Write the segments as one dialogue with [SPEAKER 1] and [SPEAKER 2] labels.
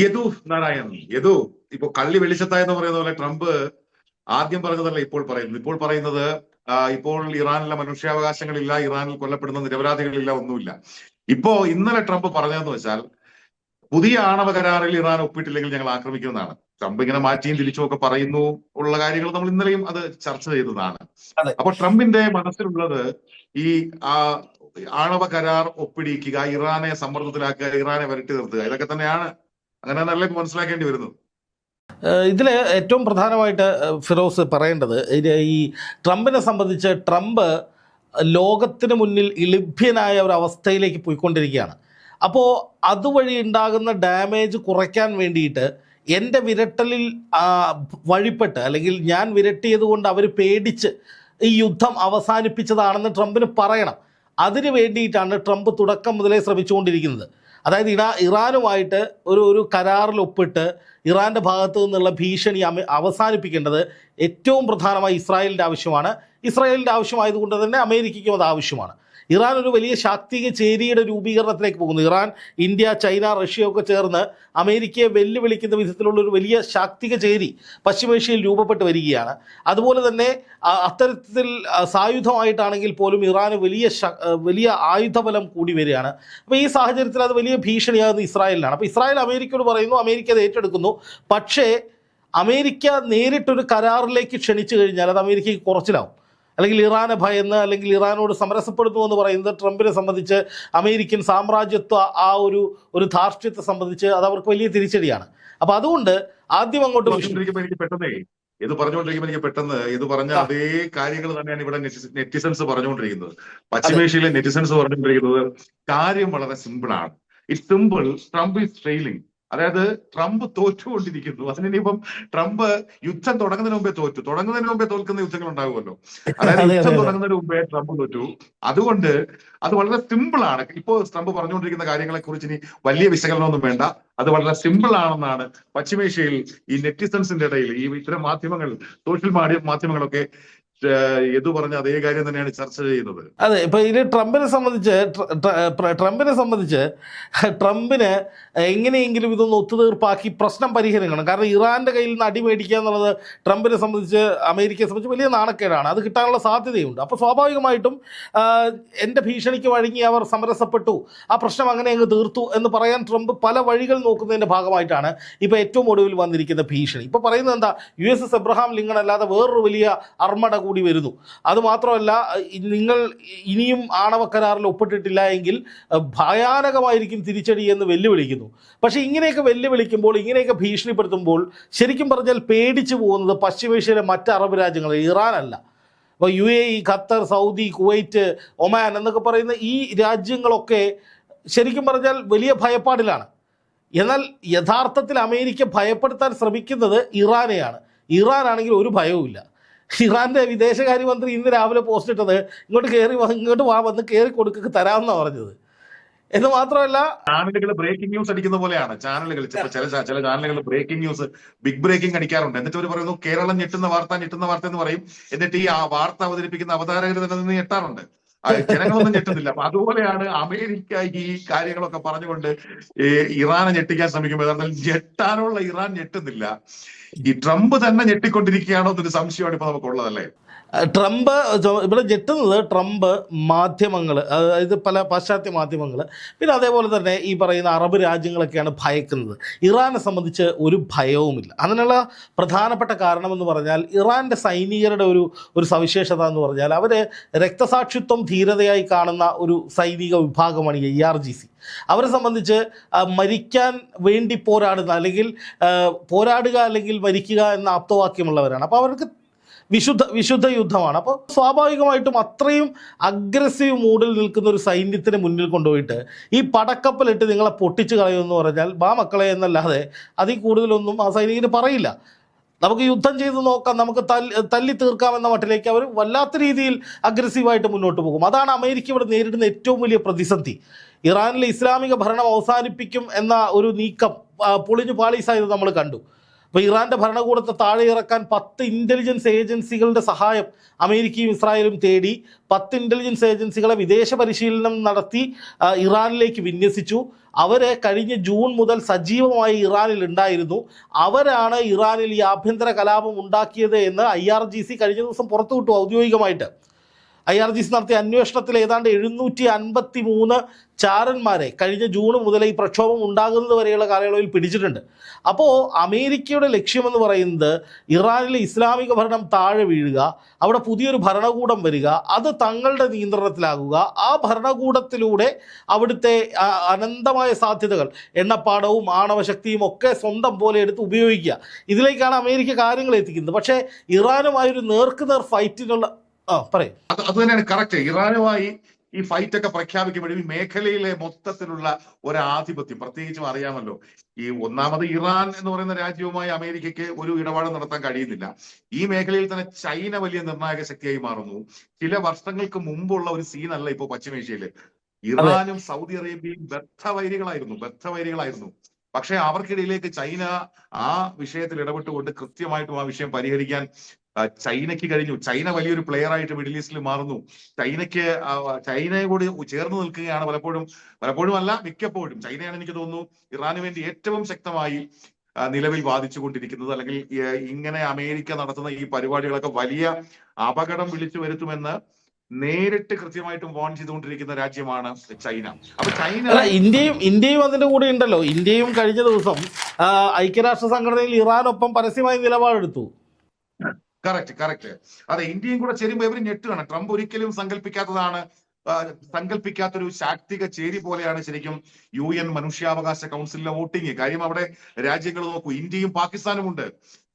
[SPEAKER 1] യദു നാരായണൻ യദു. ഇപ്പൊ കള്ളി വെളിച്ചത്തായെന്ന് പറയുന്ന പോലെ ട്രംപ് ആദ്യം പറഞ്ഞതല്ല ഇപ്പോൾ പറയുന്നു ഇപ്പോൾ പറയുന്നത് ഇപ്പോൾ ഇറാനിലെ മനുഷ്യാവകാശങ്ങളില്ല ഇറാനിൽ കൊല്ലപ്പെടുന്ന നിരപരാധികളില്ല ഒന്നുമില്ല. ഇപ്പോ ഇന്നലെ ട്രംപ് പറഞ്ഞതെന്ന് വെച്ചാൽ പുതിയ ആണവ കരാറിൽ ഇറാൻ ഒപ്പിട്ടില്ലെങ്കിൽ ഞങ്ങൾ ആക്രമിക്കുന്നതാണ്. ട്രംപ് ഇങ്ങനെ മാറ്റിയും തിരിച്ചും ഒക്കെ പറയുന്നു ഉള്ള കാര്യങ്ങൾ നമ്മൾ ഇന്നലെയും അത് ചർച്ച ചെയ്തതാണ്. അപ്പൊ ട്രംപിന്റെ മനസ്സിലുള്ളത് ഈ ആ ആണവ കരാർ ഒപ്പിടിക്കുക ഇറാനെ സമ്മർദ്ദത്തിലാക്കുക ഇറാനെ വരട്ടി നിർത്തുക ഇതൊക്കെ തന്നെയാണ് അങ്ങനെ തന്നെയല്ലേ മനസ്സിലാക്കേണ്ടി വരുന്നത്
[SPEAKER 2] ഇതിൽ ഏറ്റവും പ്രധാനമായിട്ട് ഫിറോസ് പറയേണ്ടത് ഈ ട്രംപിനെ സംബന്ധിച്ച് ട്രംപ് ലോകത്തിന് മുന്നിൽ ഇളിഭ്യനായ ഒരു അവസ്ഥയിലേക്ക് പോയിക്കൊണ്ടിരിക്കുകയാണ്. അപ്പോൾ അതുവഴി ഉണ്ടാകുന്ന ഡാമേജ് കുറയ്ക്കാൻ വേണ്ടിയിട്ട് എന്റെ വിരട്ടലിൽ വഴിപ്പെട്ട് അല്ലെങ്കിൽ ഞാൻ വിരട്ടിയത് കൊണ്ട് അവർ പേടിച്ച് ഈ യുദ്ധം അവസാനിപ്പിച്ചതാണെന്ന് ട്രംപിന് പറയണം. അതിനു വേണ്ടിയിട്ടാണ് ട്രംപ് തുടക്കം മുതലേ ശ്രമിച്ചുകൊണ്ടിരിക്കുന്നത്. അതായത് ഇറാ ഇറാനുമായിട്ട് ഒരു ഒരു കരാറിൽ ഒപ്പിട്ട് ഇറാന്റെ ഭാഗത്തു നിന്നുള്ള ഭീഷണി അവസാനിപ്പിക്കേണ്ടത് ഏറ്റവും പ്രധാനമായി ഇസ്രായേലിന്റെ ആവശ്യമാണ്. ഇസ്രായേലിന്റെ ആവശ്യമായതുകൊണ്ട് തന്നെ അമേരിക്കയ്ക്കും അത് ആവശ്യമാണ്. ഇറാൻ ഒരു വലിയ ശാക്തിക ചേരിയുടെ രൂപീകരണത്തിലേക്ക് പോകുന്നു. ഇറാൻ ഇന്ത്യ ചൈന റഷ്യ ഒക്കെ ചേർന്ന് അമേരിക്കയെ വെല്ലുവിളിക്കുന്ന വിധത്തിലുള്ള ഒരു വലിയ ശാക്തിക ചേരി പശ്ചിമേഷ്യയിൽ രൂപപ്പെട്ട് വരികയാണ്. അതുപോലെ തന്നെ അത്തരത്തിൽ സായുധമായിട്ടാണെങ്കിൽ പോലും ഇറാന് വലിയ വലിയ ആയുധബലം കൂടി വരികയാണ്. അപ്പോൾ ഈ സാഹചര്യത്തിൽ അത് വലിയ ഭീഷണിയാകുന്ന ഇസ്രായേലിനാണ്. അപ്പോൾ ഇസ്രായേൽ അമേരിക്കയോട് പറയുന്നു അമേരിക്ക അത് ഏറ്റെടുക്കുന്നു. പക്ഷേ അമേരിക്ക നേരിട്ടൊരു കരാറിലേക്ക് ക്ഷണിച്ചു കഴിഞ്ഞാൽ അത് അമേരിക്കയ്ക്ക് കുറച്ചിലാവും. അല്ലെങ്കിൽ ഇറാനെ ഭയന്ന് അല്ലെങ്കിൽ ഇറാനോട് സമരസപ്പെടുന്നു എന്ന് പറയുന്നത് ട്രംപിനെ സംബന്ധിച്ച് അമേരിക്കൻ സാമ്രാജ്യത്വ ആ ഒരു ഒരു ധാർഷ്ട്യത്തെ സംബന്ധിച്ച് അത് അവർക്ക് വലിയ തിരിച്ചടിയാണ്. അപ്പൊ അതുകൊണ്ട് ആദ്യം അങ്ങോട്ട്
[SPEAKER 1] ഇത് പറഞ്ഞുകൊണ്ടിരിക്കുമ്പോൾ എനിക്ക് പെട്ടെന്ന് ഇത് പറഞ്ഞ അതേ കാര്യങ്ങൾ തന്നെയാണ് ഇവിടെ നെറ്റിസൺസ് പറഞ്ഞുകൊണ്ടിരിക്കുന്നത്. പശ്ചിമേഷ്യയിലെ നെറ്റിസൺസ് പറഞ്ഞുകൊണ്ടിരിക്കുന്നത് കാര്യം വളരെ സിമ്പിൾ ആണ്. It simple Trump is failing അതായത് ട്രംപ് തോറ്റുകൊണ്ടിരിക്കുന്നു. അതിനിപ്പം ട്രംപ് യുദ്ധം തുടങ്ങുന്നതിന് മുമ്പേ തോറ്റു. തുടങ്ങുന്നതിന് മുമ്പേ തോൽക്കുന്ന യുദ്ധങ്ങൾ ഉണ്ടാകുമല്ലോ. അതായത് യുദ്ധം. തുടങ്ങുന്നതിന് മുമ്പേ ട്രംപ് തോറ്റു. അതുകൊണ്ട് അത് വളരെ സിമ്പിൾ ആണ്. ഇപ്പോ ട്രംപ് പറഞ്ഞുകൊണ്ടിരിക്കുന്ന കാര്യങ്ങളെ കുറിച്ച് ഇനി വലിയ വിശകലനമൊന്നും വേണ്ട. അത് വളരെ സിമ്പിൾ ആണെന്നാണ് പശ്ചിമേഷ്യയിൽ ഈ നെറ്റിസൺസിന്റെ ഇടയിൽ ഈ ഇത്തരം മാധ്യമങ്ങൾ സോഷ്യൽ മാധ്യ മാധ്യമങ്ങളൊക്കെ യദു പറഞ്ഞ അതേ കാര്യം തന്നെയാണ് ചർച്ച ചെയ്യുന്നത്.
[SPEAKER 2] അതെ ഇപ്പൊ ഇത് ട്രംപിനെ സംബന്ധിച്ച് ട്ര- ട്ര- ട്രംപിനെ സംബന്ധിച്ച് ട്രംപിന് എങ്ങനെയെങ്കിലും ഇതൊന്ന് ഒത്തുതീർപ്പാക്കി പ്രശ്നം പരിഹരിക്കണം. കാരണം ഇറാന്റെ കയ്യിൽ നിന്ന് അടി മേടിക്കുക എന്നുള്ളത് ട്രംപിനെ സംബന്ധിച്ച് അമേരിക്കയെ സംബന്ധിച്ച് വലിയ നാണക്കേടാണ്. അത് കിട്ടാനുള്ള സാധ്യതയുണ്ട്. അപ്പോൾ സ്വാഭാവികമായിട്ടും എന്റെ ഭീഷണിക്ക് വഴങ്ങി അവർ സമരസപ്പെട്ടു. ആ പ്രശ്നം അങ്ങനെ അങ്ങ് തീർത്തു എന്ന് പറയാൻ ട്രംപ് പല വഴികൾ നോക്കുന്നതിന്റെ ഭാഗമായിട്ടാണ് ഇപ്പോൾ ഏറ്റവും ഒടുവിൽ വന്നിരിക്കുന്ന ഭീഷണി. ഇപ്പോൾ പറയുന്നത് എന്താ U S S Abraham Lincoln അല്ലാതെ വേറൊരു വലിയ അർമ്മട വരുന്നു. അതുമാത്രമല്ല നിങ്ങൾ ഇനിയും ആണവ കരാറിൽ ഒപ്പിട്ടിട്ടില്ല എങ്കിൽ ഭയാനകമായിരിക്കും തിരിച്ചടി എന്ന് വെല്ലുവിളിക്കുന്നു. പക്ഷേ ഇങ്ങനെയൊക്കെ വെല്ലുവിളിക്കുമ്പോൾ ഇങ്ങനെയൊക്കെ ഭീഷണിപ്പെടുത്തുമ്പോൾ ശരിക്കും പറഞ്ഞാൽ പേടിച്ചു പോകുന്നത് പശ്ചിമേഷ്യയിലെ മറ്റ് അറബ് രാജ്യങ്ങൾ ഇറാനല്ല അപ്പോൾ U A E Qatar Saudi Kuwait Oman എന്നൊക്കെ പറയുന്ന ഈ രാജ്യങ്ങളൊക്കെ ശരിക്കും പറഞ്ഞാൽ വലിയ ഭയപ്പാടിലാണ്. എന്നാൽ യഥാർത്ഥത്തിൽ അമേരിക്ക ഭയപ്പെടുത്താൻ ശ്രമിക്കുന്നത് ഇറാനെയാണ്. ഇറാനാണെങ്കിൽ ഒരു ഭയവുമില്ല. ഇറാന്റെ വിദേശകാര്യമന്ത്രി ഇന്ന് രാവിലെ പോസ്റ്റ് ഇട്ടത് ഇങ്ങോട്ട് കയറി ഇങ്ങോട്ട് വാ വന്ന് കയറി കൊടുക്കുക തരാമെന്നാണ് പറഞ്ഞത്. എന്ന് മാത്രമല്ല
[SPEAKER 1] ചാനലുകൾ ബ്രേക്കിംഗ് ന്യൂസ് അടിക്കുന്ന പോലെയാണ്. ചാനലുകൾ ചില ചില ചാനലുകൾ ബ്രേക്കിംഗ് ന്യൂസ് ബിഗ് ബ്രേക്കിംഗ് അടിക്കാറുണ്ട്. എന്നിട്ട് അവർ പറയുന്നു കേരളം ഞെട്ടുന്ന വാർത്ത ഞെട്ടുന്ന വാർത്ത എന്ന് പറയും. എന്നിട്ട് ഈ ആ വാർത്ത അവതരിപ്പിക്കുന്ന അവതാരകർ തന്നെ നിന്ന് ഞെട്ടാറുണ്ട്. ജനങ്ങളൊന്നും ഞെട്ടുന്നില്ല. അപ്പൊ അതുപോലെയാണ് അമേരിക്ക ഈ കാര്യങ്ങളൊക്കെ പറഞ്ഞുകൊണ്ട് ഇറാനെ ഞെട്ടിക്കാൻ ശ്രമിക്കുമ്പോൾ യഥാർത്ഥത്തിൽ ഞെട്ടാനുള്ള ഇറാൻ ഞെട്ടുന്നില്ല. ഈ ട്രംപ് തന്നെ ഞെട്ടിക്കൊണ്ടിരിക്കുകയാണോ എന്നൊരു സംശയമാണ് ഇപ്പൊ നമുക്കുള്ളതല്ലേ?
[SPEAKER 2] ട്രംപ് ഇവിടെ ഞെട്ടുന്നത് ട്രംപ് മാധ്യമങ്ങൾ അതായത് പല പാശ്ചാത്യ മാധ്യമങ്ങൾ പിന്നെ അതേപോലെ തന്നെ ഈ പറയുന്ന അറബ് രാജ്യങ്ങളൊക്കെയാണ് ഭയക്കുന്നത്. ഇറാനെ സംബന്ധിച്ച് ഒരു ഭയവുമില്ല. അതിനുള്ള പ്രധാനപ്പെട്ട കാരണമെന്ന് പറഞ്ഞാൽ ഇറാന്റെ സൈനികരുടെ ഒരു ഒരു സവിശേഷത എന്ന് പറഞ്ഞാൽ അവർ രക്തസാക്ഷിത്വം ധീരതയായി കാണുന്ന ഒരു സൈനിക വിഭാഗമാണ് ഐ ആർ ജി സി അവരെ സംബന്ധിച്ച് മരിക്കാൻ വേണ്ടി പോരാടുന്ന അല്ലെങ്കിൽ പോരാടുക അല്ലെങ്കിൽ മരിക്കുക എന്ന ആപ്തവാക്യമുള്ളവരാണ്. അപ്പോൾ അവർക്ക് വിശുദ്ധ വിശുദ്ധ യുദ്ധമാണ്. അപ്പോൾ സ്വാഭാവികമായിട്ടും അത്രയും അഗ്രസീവ് മൂഡിൽ നിൽക്കുന്ന ഒരു സൈന്യത്തിന് മുന്നിൽ കൊണ്ടുപോയിട്ട് ഈ പടക്കപ്പലിട്ട് നിങ്ങളെ പൊട്ടിച്ച് കളയുമെന്ന് പറഞ്ഞാൽ ബാ മക്കളെ എന്നല്ലാതെ അതിൽ കൂടുതലൊന്നും ആ സൈനികന് പറയില്ല. നമുക്ക് യുദ്ധം ചെയ്ത് നോക്കാം നമുക്ക് തല്ലി തല്ലി തീർക്കാമെന്ന മട്ടിലേക്ക് അവർ വല്ലാത്ത രീതിയിൽ അഗ്രസീവായിട്ട് മുന്നോട്ട് പോകും. അതാണ് അമേരിക്ക ഇവിടെ നേരിടുന്ന ഏറ്റവും വലിയ പ്രതിസന്ധി. ഇറാനിലെ ഇസ്ലാമിക ഭരണം അവസാനിപ്പിക്കും എന്ന ഒരു നീക്കം പൊളിഞ്ഞു പാളീസായത് നമ്മൾ കണ്ടു. അപ്പോൾ ഇറാന്റെ ഭരണകൂടത്തെ താഴെ ഇറക്കാൻ പത്ത് ഇന്റലിജൻസ് ഏജൻസികളുടെ സഹായം അമേരിക്കയും ഇസ്രായേലും തേടി പത്ത് ഇന്റലിജൻസ് ഏജൻസികളെ വിദേശ പരിശീലനം നടത്തി ഇറാനിലേക്ക് വിന്യസിച്ചു. അവർ കഴിഞ്ഞ ജൂൺ മുതൽ സജീവമായി ഇറാനിൽ ഉണ്ടായിരുന്നു. അവരാണ് ഇറാനിൽ ഈ ആഭ്യന്തര കലാപം ഉണ്ടാക്കിയത് എന്ന് ഐ കഴിഞ്ഞ ദിവസം പുറത്തുവിട്ടു ഔദ്യോഗികമായിട്ട്. ഐ ആർ ജി സി നടത്തിയ അന്വേഷണത്തിൽ ഏതാണ്ട് എഴുന്നൂറ്റി അൻപത്തി മൂന്ന് ചാരന്മാരെ കഴിഞ്ഞ ജൂൺ മുതൽ ഈ പ്രക്ഷോഭം ഉണ്ടാകുന്നത് വരെയുള്ള കാലയളവിൽ പിടിച്ചിട്ടുണ്ട്. അപ്പോൾ അമേരിക്കയുടെ ലക്ഷ്യമെന്ന് പറയുന്നത് ഇറാനിലെ ഇസ്ലാമിക ഭരണം താഴെ വീഴുക അവിടെ പുതിയൊരു ഭരണകൂടം വരിക അത് തങ്ങളുടെ നിയന്ത്രണത്തിലാകുക ആ ഭരണകൂടത്തിലൂടെ അവിടുത്തെ അനന്തമായ സാധ്യതകൾ എണ്ണപ്പാടവും ആണവശക്തിയും ഒക്കെ സ്വന്തം പോലെ എടുത്ത് ഉപയോഗിക്കുക. ഇതിലേക്കാണ് അമേരിക്ക കാര്യങ്ങൾ എത്തിക്കുന്നത്. പക്ഷേ ഇറാനുമായൊരു നേർക്കുനേർ ഫൈറ്റിനുള്ള
[SPEAKER 1] അത് അത് തന്നെയാണ് കറക്റ്റ് ഇറാനുമായി ഈ ഫൈറ്റ് ഒക്കെ പ്രഖ്യാപിക്കുമ്പോഴും ഈ മേഖലയിലെ മൊത്തത്തിലുള്ള ഒരു ആധിപത്യം പ്രത്യേകിച്ചും അറിയാമല്ലോ ഈ ഒന്നാമത് ഇറാൻ എന്ന് പറയുന്ന രാജ്യവുമായി അമേരിക്കയ്ക്ക് ഒരു ഇടപാട് നടത്താൻ കഴിയുന്നില്ല. ഈ മേഖലയിൽ തന്നെ ചൈന വലിയ നിർണായക ശക്തിയായി മാറുന്നു. ചില വർഷങ്ങൾക്ക് മുമ്പുള്ള ഒരു സീനല്ല ഇപ്പോ പശ്ചിമേഷ്യയിൽ ഇറാനും സൗദി അറേബ്യയും ബദ്ധവൈരികളായിരുന്നു ബദ്ധവൈരികളായിരുന്നു പക്ഷേ അവർക്കിടയിലേക്ക് ചൈന ആ വിഷയത്തിൽ ഇടപെട്ടുകൊണ്ട് കൃത്യമായിട്ടും ആ വിഷയം പരിഹരിക്കാൻ ചൈനയ്ക്ക് കഴിഞ്ഞു. ചൈന വലിയൊരു പ്ലെയർ ആയിട്ട് മിഡിൽ ഈസ്റ്റിൽ മാറുന്നു. ചൈനയ്ക്ക് ചൈനയോട് ചേർന്ന് നിൽക്കുകയാണ് പലപ്പോഴും. പലപ്പോഴും അല്ല മിക്കപ്പോഴും. ചൈനയാണ് എനിക്ക് തോന്നുന്നു ഇറാന് വേണ്ടി ഏറ്റവും ശക്തമായി നിലവിൽ വാദിച്ചുകൊണ്ടിരിക്കുന്നത്. അല്ലെങ്കിൽ ഇങ്ങനെ അമേരിക്ക നടത്തുന്ന ഈ പരിപാടികളൊക്കെ വലിയ അപകടം വിളിച്ചു വരുത്തുമെന്ന് നേരിട്ട് കൃത്യമായിട്ടും വോൺ ചെയ്തുകൊണ്ടിരിക്കുന്ന രാജ്യമാണ് ചൈന. അപ്പൊ ചൈന
[SPEAKER 2] ഇന്ത്യയും ഇന്ത്യയും അതിന്റെ കൂടെ ഉണ്ടല്ലോ. ഇന്ത്യയും കഴിഞ്ഞ ദിവസം ഐക്യരാഷ്ട്ര സംഘടനയിൽ ഇറാനൊപ്പം പരസ്യമായി നിലപാടെടുത്തു.
[SPEAKER 1] കറക്റ്റ് കറക്റ്റ് അതെ ഇന്ത്യയും കൂടെ ചേരുമ്പോൾ ഇവർ ഞെട്ടുകയാണ്. ട്രംപ് ഒരിക്കലും സങ്കല്പിക്കാത്തതാണ് സങ്കല്പിക്കാത്തൊരു ശാക്തിക ചേരി പോലെയാണ് ശരിക്കും യു എൻ മനുഷ്യാവകാശ കൗൺസിലിലെ വോട്ടിംഗ് കാര്യം അവിടെ രാജ്യങ്ങൾ നോക്കൂ ഇന്ത്യയും പാകിസ്ഥാനും ഉണ്ട്.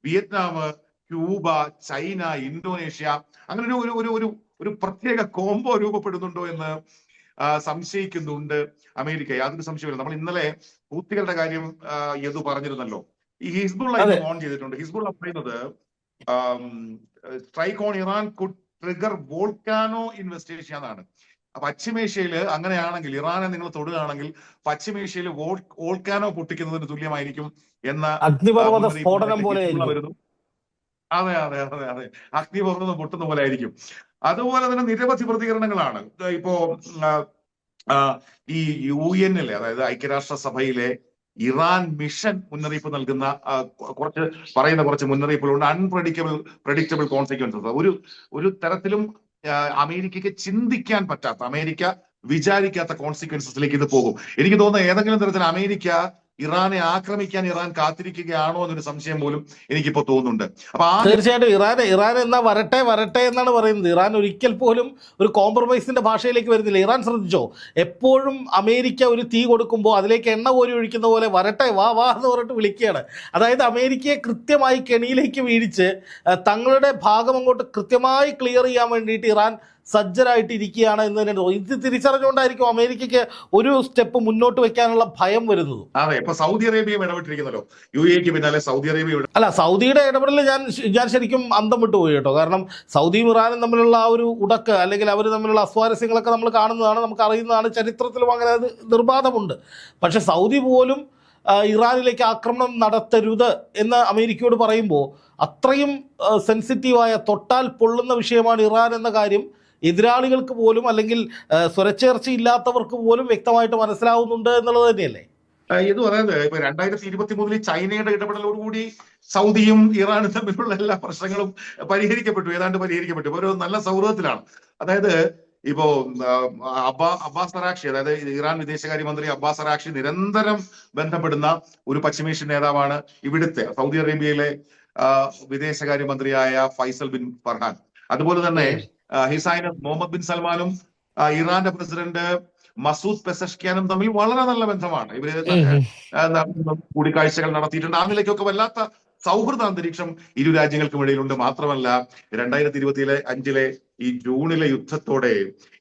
[SPEAKER 1] വിയറ്റ്നാം ക്യൂബ ചൈന ഇന്തോനേഷ്യ അങ്ങനെ ഒരു ഒരു ഒരു ഒരു പ്രത്യേക കോംബോ രൂപപ്പെടുന്നുണ്ടോ എന്ന് സംശയിക്കുന്നുണ്ട് അമേരിക്ക. യാതൊരു സംശയമില്ല നമ്മൾ ഇന്നലെ ഹൂത്തികളുടെ കാര്യം യദു പറഞ്ഞിരുന്നല്ലോ. ഈ ഹിസ്ബുള്ള ഓൺ ചെയ്തിട്ടുണ്ട്. ഹിസ്ബുള്ള പറയുന്നത് strike on Iran could trigger volcano investigation എന്നാണ് പശ്ചിമേഷ്യയിൽ അങ്ങനെയാണെങ്കിൽ ഇറാനെ നിങ്ങൾ തൊടുകയാണെങ്കിൽ പശ്ചിമേഷ്യയിൽ വോൾക്കാനോ പൊട്ടിക്കുന്നതിന് തുല്യമായിരിക്കും എന്ന അഗ്നിപർവത
[SPEAKER 2] സ്ഫോടനം പോലെ
[SPEAKER 1] വരുന്നു അതെ അതെ അതെ അതെ. അഗ്നിപർവതം പൊട്ടുന്ന പോലെ ആയിരിക്കും. അതുപോലെ തന്നെ നിരവധി പ്രതികരണങ്ങളാണ്. ഇപ്പോ ഈ യു എന്നിലെ അതായത് ഐക്യരാഷ്ട്ര സഭയിലെ ഇറാൻ മിഷൻ മുന്നറിയിപ്പ് നൽകുന്ന കുറച്ച് പറയുന്ന കുറച്ച് മുന്നറിയിപ്പുകളുണ്ട്. അൺപ്രഡിക്റ്റബിൾ പ്രഡിക്റ്റബിൾ കോൺസിക്വൻസസ് ഒരു ഒരു തരത്തിലും അമേരിക്കയ്ക്ക് ചിന്തിക്കാൻ പറ്റാത്ത അമേരിക്ക വിചാരിക്കാത്ത കോൺസിക്വൻസസിലേക്ക് ഇത് പോകും. എനിക്ക് തോന്നുന്നത് ഏതെങ്കിലും തരത്തിൽ അമേരിക്ക ഇറാനെ ആക്രമിക്കാൻ ഇറാൻ കാത്തിരിക്കുകയാണോ എന്നൊരു സംശയം പോലും എനിക്കിപ്പോ തോന്നുന്നുണ്ട്. അപ്പൊ ആ
[SPEAKER 2] തീർച്ചയായിട്ടും ഇറാൻ ഇറാൻ എന്നാ വരട്ടെ വരട്ടെ എന്നാണ് പറയുന്നത്. ഇറാൻ ഒരിക്കൽ പോലും ഒരു കോംപ്രമൈസിന്റെ ഭാഷയിലേക്ക് വരുന്നില്ല. ഇറാൻ ശ്രദ്ധിച്ചോ? എപ്പോഴും അമേരിക്ക ഒരു തീ കൊടുക്കുമ്പോൾ അതിലേക്ക് എണ്ണ കോരി ഒഴിക്കുന്ന പോലെ വരട്ടെ വാ വാ എന്ന് പറഞ്ഞിട്ട് വിളിക്കുകയാണ്. അതായത് അമേരിക്കയെ കൃത്യമായി കെണിയിലേക്ക് വീഴിച്ച് തങ്ങളുടെ ഭാഗം അങ്ങോട്ട് കൃത്യമായി ക്ലിയർ ചെയ്യാൻ വേണ്ടിയിട്ട് ഇറാൻ സജ്ജരായിട്ട് ഇരിക്കുകയാണ് എന്ന് തന്നെ. ഇത് തിരിച്ചറിഞ്ഞുകൊണ്ടായിരിക്കും അമേരിക്കയ്ക്ക് ഒരു സ്റ്റെപ്പ് മുന്നോട്ട് വെക്കാനുള്ള ഭയം വരുന്നത്.
[SPEAKER 1] അതെ ഇപ്പൊ സൗദി അറേബ്യയും ഇടപെട്ടിരിക്കുന്നല്ലോ. യു എക്ക് പിന്നാലെ സൗദി അറേബ്യ
[SPEAKER 2] അല്ല സൗദിയുടെ ഇടപെടലിൽ ഞാൻ ഞാൻ ശരിക്കും അന്തം വിട്ടു പോയി കേട്ടോ. കാരണം സൗദിയും ഇറാനും തമ്മിലുള്ള ആ ഒരു ഉടക്ക് അല്ലെങ്കിൽ അവർ തമ്മിലുള്ള അസ്വാരസ്യങ്ങളൊക്കെ നമ്മൾ കാണുന്നതാണ് നമുക്ക് അറിയുന്നതാണ് ചരിത്രത്തിലും അങ്ങനെ അത് നിർബാധമുണ്ട്. പക്ഷെ സൗദി പോലും ഇറാനിലേക്ക് ആക്രമണം നടത്തരുത് എന്ന് അമേരിക്കയോട് പറയുമ്പോൾ അത്രയും സെൻസിറ്റീവായ തൊട്ടാൽ പൊള്ളുന്ന വിഷയമാണ് ഇറാൻ എന്ന കാര്യം എതിരാളികൾക്ക് പോലും അല്ലെങ്കിൽ സ്വരച്ചേർച്ചയില്ലാത്തവർക്ക് പോലും വ്യക്തമായിട്ട് മനസ്സിലാവുന്നുണ്ട് എന്നുള്ളത് തന്നെയല്ലേ?
[SPEAKER 1] ഇത് പറയുന്നത് ഇപ്പൊ രണ്ടായിരത്തി ഇരുപത്തി മൂന്നിൽ ചൈനയുടെ ഇടപെടലോടുകൂടി സൗദിയും ഇറാനും തമ്മിലുള്ള എല്ലാ പ്രശ്നങ്ങളും പരിഹരിക്കപ്പെട്ടു ഏതാണ്ട് പരിഹരിക്കപ്പെട്ടു. ഒരു നല്ല സൗഹൃദത്തിലാണ്. അതായത് ഇപ്പോ അബ്ബാ അബ്ബാസ് അറാക്ഷി അതായത് ഇറാൻ വിദേശകാര്യമന്ത്രി അബ്ബാസ് അറാക്ഷി നിരന്തരം ബന്ധപ്പെടുന്ന ഒരു പശ്ചിമേഷ്യൻ നേതാവാണ് ഇവിടുത്തെ സൗദി അറേബ്യയിലെ വിദേശകാര്യമന്ത്രിയായ ഫൈസൽ ബിൻ ഫർഹാൻ. അതുപോലെ തന്നെ ആ, ഹിസൈൻ മുഹമ്മദ് ബിൻ സൽമാനും ഇറാന്റെ പ്രസിഡന്റ് മസൂദ് പെസഷ്കിയാനും തമ്മിൽ വളരെ നല്ല ബന്ധമാണ്. ഇവർ കൂടിക്കാഴ്ചകൾ നടത്തിയിട്ടുണ്ട്. ആ നിലയ്ക്കൊക്കെ വല്ലാത്ത സൗഹൃദ അന്തരീക്ഷം ഇരു രാജ്യങ്ങൾക്കും ഇടയിലുണ്ട്. മാത്രമല്ല രണ്ടായിരത്തി ഇരുപത്തിയിലെ അഞ്ചിലെ ഈ ജൂണിലെ യുദ്ധത്തോടെ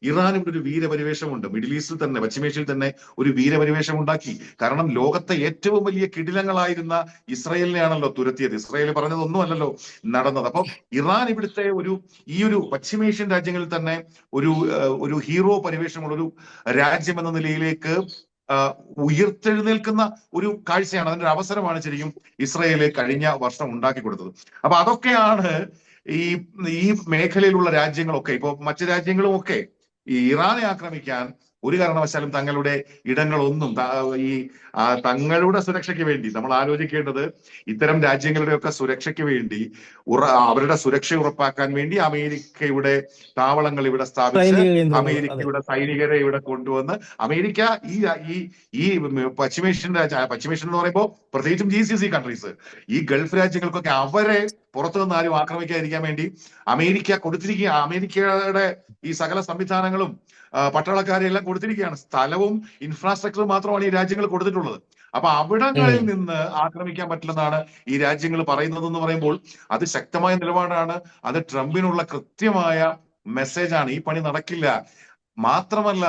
[SPEAKER 1] ഇറാനും ഒരു വീരപരിവേഷമുണ്ട്. മിഡിൽ ഈസ്റ്റിൽ തന്നെ പശ്ചിമേഷ്യയിൽ തന്നെ ഒരു വീരപരിവേഷം ഉണ്ടാക്കി കാരണം ലോകത്തെ ഏറ്റവും വലിയ കിടിലങ്ങളായിരുന്ന ഇസ്രയേലിനെയാണല്ലോ തുരത്തിയത്. ഇസ്രയേൽ പറഞ്ഞതൊന്നും അല്ലല്ലോ നടന്നത്. അപ്പം ഇറാൻ ഇവിടുത്തെ ഒരു ഈ ഒരു പശ്ചിമേഷ്യൻ രാജ്യങ്ങളിൽ തന്നെ ഒരു ഒരു ഹീറോ പരിവേഷമുള്ള ഒരു രാജ്യം എന്ന നിലയിലേക്ക് ഉയർത്തെഴുന്നേൽക്കുന്ന ഒരു കാഴ്ചയാണ് അതിന്റെ ഒരു അവസരമാണ് ശരിക്കും ഇസ്രയേൽ കഴിഞ്ഞ വർഷം ഉണ്ടാക്കി കൊടുത്തത്. അപ്പൊ അതൊക്കെയാണ് ഈ ഈ മേഖലയിലുള്ള രാജ്യങ്ങളൊക്കെ ഇപ്പൊ മറ്റു രാജ്യങ്ങളും ഒക്കെ ഈ ഇറാനെ ആക്രമിക്കാൻ ഒരു കാരണവശാലും തങ്ങളുടെ ഇടങ്ങളൊന്നും ഈ തങ്ങളുടെ സുരക്ഷയ്ക്ക് വേണ്ടി നമ്മൾ ആലോചിക്കേണ്ടത് ഇത്തരം രാജ്യങ്ങളുടെയൊക്കെ സുരക്ഷയ്ക്ക് വേണ്ടി ഉറ അവരുടെ സുരക്ഷ ഉറപ്പാക്കാൻ വേണ്ടി അമേരിക്കയുടെ താവളങ്ങൾ ഇവിടെ സ്ഥാപിച്ച് അമേരിക്കയുടെ സൈനികരെ ഇവിടെ കൊണ്ടുവന്ന് അമേരിക്ക ഈ ഈ ഈ പശ്ചിമേഷ്യൻ രാജ്യ പശ്ചിമേഷ്യൻ എന്ന് പറയുമ്പോൾ പ്രത്യേകിച്ചും ജി സി സി കൺട്രീസ് ഈ ഗൾഫ് രാജ്യങ്ങൾക്കൊക്കെ അവരെ പുറത്തു നിന്ന് ആരും ആക്രമിക്കാതിരിക്കാൻ വേണ്ടി അമേരിക്ക കൊടുത്തിരിക്കുക അമേരിക്കയുടെ ഈ സകല സംവിധാനങ്ങളും ആ, പട്ടാളക്കാരെ എല്ലാം കൊടുത്തിരിക്കുകയാണ്. സ്ഥലവും ഇൻഫ്രാസ്ട്രക്ചറും മാത്രമാണ് ഈ രാജ്യങ്ങൾ കൊടുത്തിട്ടുള്ളത്. അപ്പൊ അവിടങ്ങളിൽ നിന്ന് ആക്രമിക്കാൻ പറ്റില്ലെന്നാണ് ഈ രാജ്യങ്ങൾ പറയുന്നത് എന്ന് പറയുമ്പോൾ അത് ശക്തമായ നിലപാടാണ്. അത് ട്രംപിനുള്ള കൃത്യമായ മെസ്സേജാണ് ഈ പണി നടക്കില്ല. മാത്രമല്ല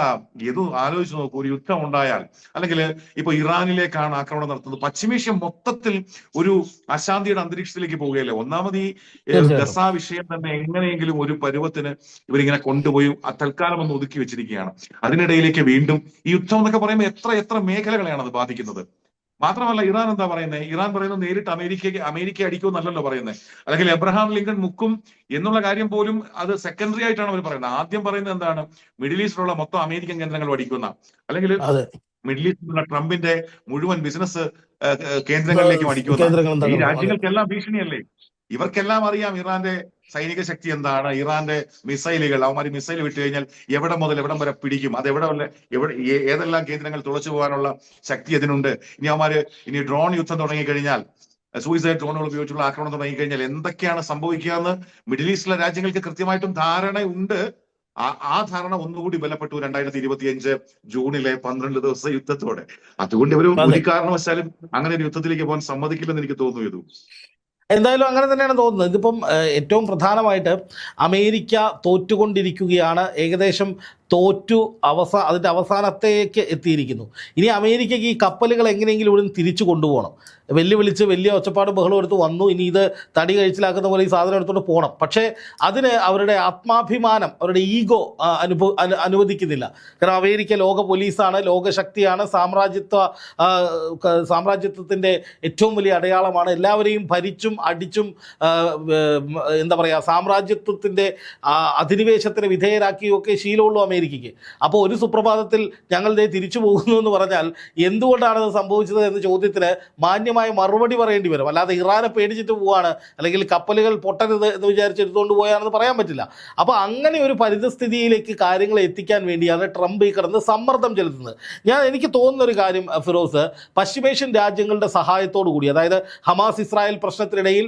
[SPEAKER 1] ഏത് ആലോചിച്ച് നോക്കൂ ഒരു യുദ്ധം ഉണ്ടായാൽ അല്ലെങ്കിൽ ഇപ്പൊ ഇറാനിലേക്കാണ് ആക്രമണം നടത്തുന്നത് പശ്ചിമേഷ്യ മൊത്തത്തിൽ ഒരു അശാന്തിയുടെ അന്തരീക്ഷത്തിലേക്ക് പോവുകയല്ലേ? ഒന്നാമത് ഈ ഗസ വിഷയം തന്നെ എങ്ങനെയെങ്കിലും ഒരു പരുവത്തിന് ഇവരിങ്ങനെ കൊണ്ടുപോയി ആ തൽക്കാലം ഒന്ന് ഒതുക്കി വെച്ചിരിക്കുകയാണ്. അതിനിടയിലേക്ക് വീണ്ടും ഈ യുദ്ധം എന്നൊക്കെ പറയുമ്പോൾ എത്ര എത്ര മേഖലകളെയാണ് അത് ബാധിക്കുന്നത്? മാത്രമല്ല ഇറാൻ എന്താ പറയുന്നത് ഇറാൻ പറയുന്നത് നേരിട്ട് അമേരിക്കയ്ക്ക് അമേരിക്ക അടിക്കുമെന്നല്ലല്ലോ പറയുന്നത് അല്ലെങ്കിൽ എബ്രഹാം ലിങ്കൺ മുക്കും എന്നുള്ള കാര്യം പോലും അത് സെക്കൻഡറി ആയിട്ടാണ് അവർ പറയുന്നത്. ആദ്യം പറയുന്നത് എന്താണ്? മിഡിൽ ഈസ്റ്റിലുള്ള മൊത്തം അമേരിക്കൻ കേന്ദ്രങ്ങൾ അടിക്കുന്ന. അല്ലെങ്കിൽ മിഡിൽ ഈസ്റ്റിലുള്ള ട്രംപിന്റെ മുഴുവൻ ബിസിനസ് കേന്ദ്രങ്ങളിലേക്കും അടിക്കുന്ന. ഈ രാജ്യങ്ങൾക്കെല്ലാം ഭീഷണിയല്ലേ? ഇവർക്കെല്ലാം അറിയാം ഇറാന്റെ സൈനിക ശക്തി എന്താണ് ഇറാന്റെ മിസൈലുകൾ. അവന്മാരി മിസൈൽ വിട്ടു കഴിഞ്ഞാൽ എവിടെ മുതൽ എവിടം വരെ പിടിക്കും? അത് എവിടെ വല്ല എവിടെ ഏതെല്ലാം കേന്ദ്രങ്ങൾ തുളച്ചു പോകാനുള്ള ശക്തി അതിനുണ്ട്? ഇനി അവന്മാര് ഇനി ഡ്രോൺ യുദ്ധം തുടങ്ങിക്കഴിഞ്ഞാൽ സൂയിസൈഡ് ഡ്രോണുകൾ ഉപയോഗിച്ചുള്ള ആക്രമണം തുടങ്ങിക്കഴിഞ്ഞാൽ എന്തൊക്കെയാണ് സംഭവിക്കുക എന്ന് മിഡിൽ ഈസ്റ്റിലെ രാജ്യങ്ങൾക്ക് കൃത്യമായിട്ടും ധാരണയുണ്ട്. ആ ആ ധാരണ ഒന്നുകൂടി ബലപ്പെട്ടു രണ്ടായിരത്തി ഇരുപത്തി അഞ്ച് ജൂണിലെ പന്ത്രണ്ട് ദിവസ യുദ്ധത്തോടെ. അതുകൊണ്ട് ഇവർ. ഒരു കാരണവശാലും അങ്ങനെ ഒരു യുദ്ധത്തിലേക്ക് പോകാൻ സമ്മതിക്കില്ലെന്ന് എനിക്ക് തോന്നുന്നു ഇത്
[SPEAKER 2] എന്തായാലും അങ്ങനെ തന്നെയാണ് തോന്നുന്നത്. ഇതിപ്പം ഏറ്റവും പ്രധാനമായിട്ട് അമേരിക്ക തോറ്റുകൊണ്ടിരിക്കുകയാണ്. ഏകദേശം തോറ്റു അവസാ അതിന്റെ അവസാനത്തേക്ക് എത്തിയിരിക്കുന്നു. ഇനി അമേരിക്കയ്ക്ക് ഈ കപ്പലുകൾ എങ്ങനെയെങ്കിലും ഇവിടെ തിരിച്ചു കൊണ്ടുപോകണം. വെല്ലുവിളിച്ച് വലിയ ഒച്ചപ്പാട് ബഹളം എടുത്ത് വന്നു. ഇനി ഇത് തടി കഴിച്ചിലാക്കുന്ന പോലെ ഈ സാധനം എടുത്തുകൊണ്ട് പോകണം പക്ഷേ അതിന് അവരുടെ ആത്മാഭിമാനം അവരുടെ ഈഗോ അനുഭവ അനുവദിക്കുന്നില്ല. കാരണം അമേരിക്ക ലോക പോലീസാണ് ലോകശക്തിയാണ്. സാമ്രാജ്യത്വ സാമ്രാജ്യത്വത്തിന്റെ ഏറ്റവും വലിയ അടയാളമാണ്. എല്ലാവരെയും ഭരിച്ചും അടിച്ചും എന്താ പറയുക സാമ്രാജ്യത്വത്തിന്റെ അധിനിവേശത്തിന് വിധേയരാക്കിയൊക്കെ ശീലമുള്ളൂ ശീലമുള്ളൂ അമേരിക്കയ്ക്ക് അപ്പോൾ ഒരു സുപ്രഭാതത്തിൽ ഞങ്ങൾ ദേ തിരിച്ചു പോകുന്നു എന്ന് പറഞ്ഞാൽ എന്തുകൊണ്ടാണ് അത് സംഭവിച്ചത് എന്ന ചോദ്യത്തിന് മാന്യമായ മറുപടി പറയേണ്ടി വരും. അല്ലാതെ ഇറാനെ പേടിച്ചിട്ട് പോവാണ് അല്ലെങ്കിൽ കപ്പലുകൾ പൊട്ടരുത് എന്ന് വിചാരിച്ച് എടുത്തുകൊണ്ട് പോയാണെന്ന് പറയാൻ പറ്റില്ല. അപ്പോൾ അങ്ങനെ ഒരു പരിതസ്ഥിതിയിലേക്ക് കാര്യങ്ങൾ എത്തിക്കാൻ വേണ്ടിയാണ് ട്രംപ് ഈ കിടന്ന് സമ്മർദ്ദം ചെലുത്തുന്നത്. ഞാൻ എനിക്ക് തോന്നുന്ന ഒരു കാര്യം ഫിറോസ് പശ്ചിമേഷ്യൻ രാജ്യങ്ങളുടെ സഹായത്തോടു കൂടി അതായത് ഹമാസ് ഇസ്രായേൽ പ്രശ്നത്തിനിടയിൽ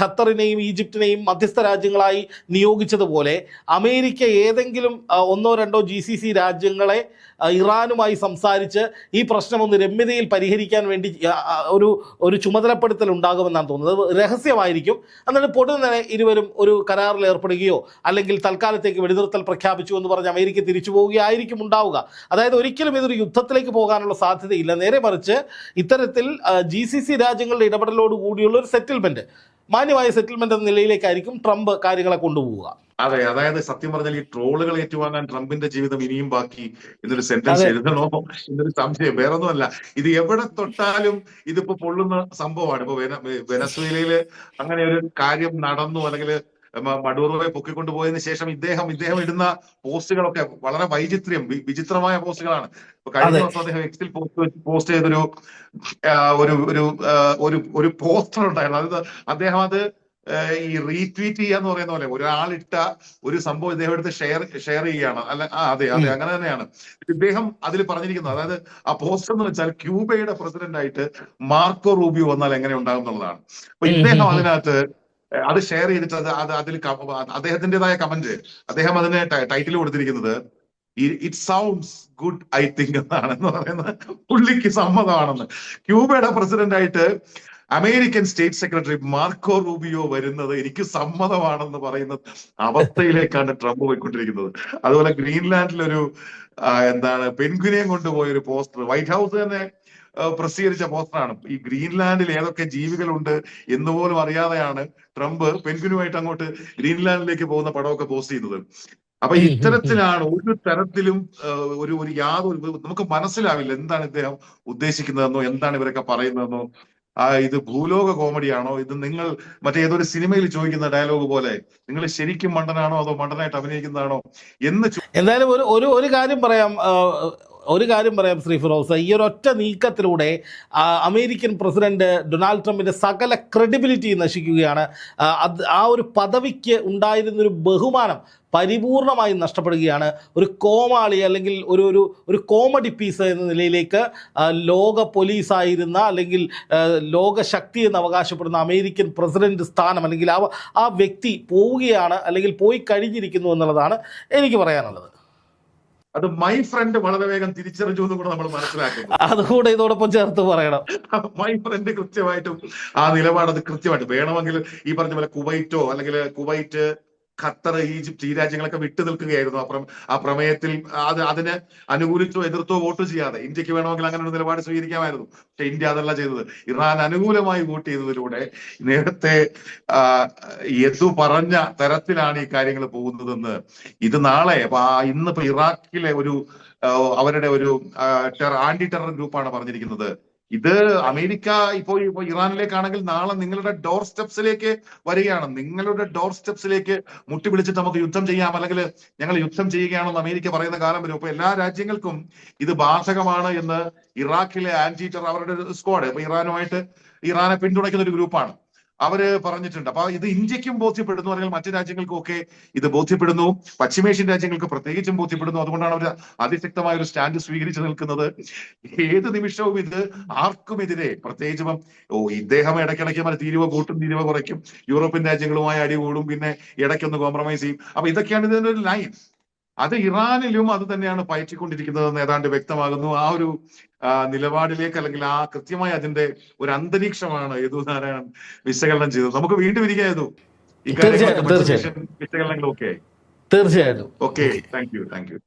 [SPEAKER 2] ഖത്തറിനെയും ഈജിപ്തിനെയും മധ്യസ്ഥ രാജ്യങ്ങളായി നിയോഗിച്ചതുപോലെ അമേരിക്ക ഏതെങ്കിലും ഒന്നോ രണ്ടോ ജി സി സി രാജ്യങ്ങളെ ഇറാനുമായി സംസാരിച്ച് ഈ പ്രശ്നം ഒന്ന് രമ്യതയിൽ പരിഹരിക്കാൻ വേണ്ടി ഒരു ഒരു ചുമതലപ്പെടുത്തൽ ഉണ്ടാകുമെന്നാണ് തോന്നുന്നത്. രഹസ്യമായിരിക്കും. എന്നിട്ട് പൊടുന്നനെ ഇരുവരും ഒരു കരാറിൽ ഏർപ്പെടുകയോ അല്ലെങ്കിൽ തൽക്കാലത്തേക്ക് വെടിനിർത്തൽ പ്രഖ്യാപിച്ചു എന്ന് പറഞ്ഞ് അമേരിക്ക തിരിച്ചു പോവുകയായിരിക്കും ഉണ്ടാവുക. അതായത് ഒരിക്കലും ഇതൊരു യുദ്ധത്തിലേക്ക് പോകാനുള്ള സാധ്യതയില്ല. നേരെ മറിച്ച് ഇത്തരത്തിൽ ജി സി സി രാജ്യങ്ങളുടെ ഇടപെടലോട് കൂടിയുള്ള ഒരു സെറ്റിൽമെന്റ് മാന്യമായ സെറ്റിൽമെന്റ് എന്ന നിലയിലേക്കായിരിക്കും ട്രംപ് കാര്യങ്ങളെ കൊണ്ടുപോവുക.
[SPEAKER 1] അതെ അതായത് സത്യം പറഞ്ഞാൽ ഈ ട്രോളുകൾ ഏറ്റുവാങ്ങാൻ ട്രംപിന്റെ ജീവിതം ഇനിയും ബാക്കി എന്നൊരു സെന്റൻസ്. എഴുതണോ എന്നൊരു സംശയം. വേറെ ഒന്നുമല്ല ഇത് എവിടെ തൊട്ടാലും ഇതിപ്പോ പൊള്ളുന്ന സംഭവമാണ്. ഇപ്പൊ വെനസ്വേലയിൽ അങ്ങനെ ഒരു കാര്യം നടന്നു അല്ലെങ്കിൽ മഡൂറോയെ പൊക്കിക്കൊണ്ടു പോയതിനു ശേഷം ഇദ്ദേഹം ഇദ്ദേഹം ഇടുന്ന പോസ്റ്റുകളൊക്കെ വളരെ വൈചിത്ര്യം വിചിത്രമായ പോസ്റ്റുകളാണ്. ഇപ്പൊ കഴിഞ്ഞ ദിവസം അദ്ദേഹം എക്സിൽ പോസ്റ്റ് പോസ്റ്റ് ചെയ്തൊരു ഒരു ഒരു ഒരു ഒരു പോസ്റ്റർ ഉണ്ടായിരുന്നു. അത് അദ്ദേഹം അത് ഈ റീട്വീറ്റ് ചെയ്യാന്ന് പറയുന്ന പോലെ ഒരാളിട്ട ഒരു സംഭവം ഇദ്ദേഹം എടുത്ത് ഷെയർ ഷെയർ ചെയ്യുകയാണ്. അല്ല ആ അതെ അതെ അങ്ങനെ തന്നെയാണ്. ഇദ്ദേഹം അതിൽ പറഞ്ഞിരിക്കുന്നത് അതായത് ആ പോസ്റ്റർ എന്ന് വെച്ചാൽ ക്യൂബയുടെ പ്രസിഡന്റ് ആയിട്ട് മാർക്കോ റൂബിയോ വന്നാൽ എങ്ങനെ ഉണ്ടാകും എന്നുള്ളതാണ്. അപ്പൊ ഇദ്ദേഹം. അതിനകത്ത് അത് ഷെയർ ചെയ്തിട്ട് അത് അത് അതിൽ അദ്ദേഹത്തിന്റെതായ കമന്റ് അദ്ദേഹം അതിന് ടൈറ്റിൽ കൊടുത്തിരിക്കുന്നത് it sounds good I think എന്നാണെന്ന് പറയുന്നത് പുള്ളിക്ക് സമ്മതമാണെന്ന്. ക്യൂബയുടെ പ്രസിഡന്റ് ആയിട്ട് American state secretary Marco Rubio വരുന്നത് എനിക്ക് സമ്മതമാണെന്ന് പറയുന്ന അവസ്ഥയിലേക്കാണ് ട്രംപ് പോയിക്കൊണ്ടിരിക്കുന്നത്. അതുപോലെ ഗ്രീൻലാൻഡിലൊരു എന്താണ് പെൻഗുനെയും കൊണ്ടുപോയ ഒരു പോസ്റ്റർ വൈറ്റ് ഹൗസ് തന്നെ പ്രസിദ്ധീകരിച്ച പോസ്റ്ററാണ്. ഈ ഗ്രീൻലാൻഡിൽ ഏതൊക്കെ ജീവികളുണ്ട് എന്ന് പോലും അറിയാതെയാണ് ട്രംപ് പെൻഗുനുമായിട്ട് അങ്ങോട്ട് ഗ്രീൻലാൻഡിലേക്ക് പോകുന്ന പടമൊക്കെ പോസ്റ്റ് ചെയ്യുന്നത്. അപ്പൊ. ഇത്തരത്തിലാണ് ഒരു തരത്തിലും ഒരു ഒരു യാതൊരു നമുക്ക് മനസ്സിലാവില്ല എന്താണ് ഇദ്ദേഹം ഉദ്ദേശിക്കുന്നതെന്നോ എന്താണ് ഇവരൊക്കെ പറയുന്നതെന്നോ. ആ ഇത് ഭൂലോക കോമഡിയാണോ? ഇത് നിങ്ങൾ മറ്റേതൊരു സിനിമയിൽ ചോദിക്കുന്ന ഡയലോഗ് പോലെ നിങ്ങൾ ശരിക്കും മണ്ടനാണോ അതോ മണ്ടനായിട്ട് അഭിനയിക്കുന്നതാണോ എന്ന്
[SPEAKER 2] എന്തായാലും ഒരു ഒരു കാര്യം പറയാം. ഒരു കാര്യം പറയാം ശ്രീ ഫിറോസ്. ഈ ഒറ്റ നീക്കത്തിലൂടെ അമേരിക്കൻ പ്രസിഡന്റ് ഡൊണാൾഡ് ട്രംപിന്റെ സകല ക്രെഡിബിലിറ്റി നശിക്കുകയാണ്. അത് ആ ഒരു പദവിക്ക് ഉണ്ടായിരുന്നൊരു ബഹുമാനം പരിപൂർണമായി നഷ്ടപ്പെടുകയാണ്. ഒരു കോമാളി അല്ലെങ്കിൽ ഒരു ഒരു ഒരു കോമഡി പീസ് എന്ന നിലയിലേക്ക് ലോക പോലീസായിരുന്ന അല്ലെങ്കിൽ ലോകശക്തി ലോക ശക്തി എന്ന് അവകാശപ്പെടുന്ന അമേരിക്കൻ പ്രസിഡന്റ് സ്ഥാനം അല്ലെങ്കിൽ ആ ആ വ്യക്തി പോവുകയാണ് അല്ലെങ്കിൽ പോയി കഴിഞ്ഞിരിക്കുന്നു എന്നുള്ളതാണ് എനിക്ക് പറയാനുള്ളത്.
[SPEAKER 1] അത് മൈ ഫ്രണ്ട് വളരെ വേഗം തിരിച്ചറിഞ്ഞു എന്നും കൂടെ നമ്മൾ മനസ്സിലാക്കുന്നു.
[SPEAKER 2] അതുകൂടെ ഇതോടൊപ്പം ചേർത്ത് പറയണം.
[SPEAKER 1] മൈ ഫ്രണ്ട് കൃത്യമായിട്ടും ആ നിലപാട് അത് കൃത്യമായിട്ട് വേണമെങ്കിൽ ഈ പറഞ്ഞ പോലെ കുവൈറ്റോ അല്ലെങ്കിൽ കുവൈറ്റ് ഖത്തർ ഈജിപ്ത് ഈ രാജ്യങ്ങളൊക്കെ വിട്ടു നിൽക്കുകയായിരുന്നു. ആ ആ പ്രമേയത്തിൽ അത് അതിനെ അനുകൂലിച്ചോ എതിർത്തോ വോട്ട് ചെയ്യാതെ ഇന്ത്യയ്ക്ക് വേണമെങ്കിൽ അങ്ങനെ ഒരു നിലപാട് സ്വീകരിക്കാമായിരുന്നു. പക്ഷെ ഇന്ത്യ അതല്ല ചെയ്തത്. ഇറാൻ അനുകൂലമായി വോട്ട് ചെയ്തതിലൂടെ നേരത്തെ യദു പറഞ്ഞ തരത്തിലാണ് ഈ കാര്യങ്ങൾ പോകുന്നതെന്ന് ഇത് നാളെ അപ്പൊ ഇന്നിപ്പോ ഇറാഖിലെ ഒരു അവരുടെ ഒരു ആന്റി ടെറർ ഗ്രൂപ്പാണ് പറഞ്ഞിരിക്കുന്നത്. ഇത് അമേരിക്ക ഇപ്പോ ഇപ്പോ ഇറാനിലേക്കാണെങ്കിൽ നാളെ നിങ്ങളുടെ ഡോർ സ്റ്റെപ്സിലേക്ക് വരികയാണ്. നിങ്ങളുടെ ഡോർ സ്റ്റെപ്സിലേക്ക് മുട്ടി പിടിച്ചിട്ട് നമുക്ക് യുദ്ധം ചെയ്യാം. അല്ലെങ്കിൽ ഞങ്ങൾ യുദ്ധം ചെയ്യുകയാണെന്ന് അമേരിക്ക പറയുന്ന കാലം വരും. അപ്പൊ എല്ലാ രാജ്യങ്ങൾക്കും ഇത് ബാധകമാണ് എന്ന് ഇറാഖിലെ ആന്റി ടെറർ അവരുടെ സ്ക്വാഡ് ഇപ്പൊ ഇറാനുമായിട്ട് ഇറാനെ പിന്തുണയ്ക്കുന്ന ഒരു ഗ്രൂപ്പാണ്. അവർ പറഞ്ഞിട്ടുണ്ട്. അപ്പൊ ഇത് ഇന്ത്യക്കും ബോധ്യപ്പെടുന്നു അല്ലെങ്കിൽ മറ്റു രാജ്യങ്ങൾക്കും ഒക്കെ ഇത് ബോധ്യപ്പെടുന്നു. പശ്ചിമേഷ്യൻ രാജ്യങ്ങൾക്ക് പ്രത്യേകിച്ചും ബോധ്യപ്പെടുന്നു. അതുകൊണ്ടാണ് അവർ അതിശക്തമായ ഒരു സ്റ്റാൻഡ് സ്വീകരിച്ചു നിൽക്കുന്നത്. ഏത് നിമിഷവും ഇത് ആർക്കുമെതിരെ പ്രത്യേകിച്ച് ഓ ഇദ്ദേഹം ഇടയ്ക്കിടയ്ക്ക് മറ്റേ തീരുവ കൂട്ടും തീരുവ കുറയ്ക്കും. യൂറോപ്യൻ രാജ്യങ്ങളുമായി അടി കൂടും പിന്നെ ഇടയ്ക്കൊന്ന് കോംപ്രമൈസ് ചെയ്യും. അപ്പൊ ഇതൊക്കെയാണ് ഇതിന്റെ ഒരു ലൈൻ അത് ഇറാനിലും അത് തന്നെയാണ് പയറ്റിക്കൊണ്ടിരിക്കുന്നതെന്ന് ഏതാണ്ട് വ്യക്തമാകുന്നു. ആ ഒരു നിലപാടിലേക്ക് അല്ലെങ്കിൽ ആ കൃത്യമായി അതിന്റെ ഒരു അന്തരീക്ഷമാണ് യദു നാരായണൻ വിശകലനം ചെയ്തത്. നമുക്ക് വീണ്ടും ഇരിക്കാം യദു. ഇക്കാര്യം
[SPEAKER 2] വിശകലനങ്ങൾ
[SPEAKER 1] ഓക്കെ
[SPEAKER 2] തീർച്ചയായും.
[SPEAKER 1] വിശകലനങ്ങളും ഒക്കെ
[SPEAKER 2] തീർച്ചയായിട്ടും
[SPEAKER 1] okay. Thank you thank you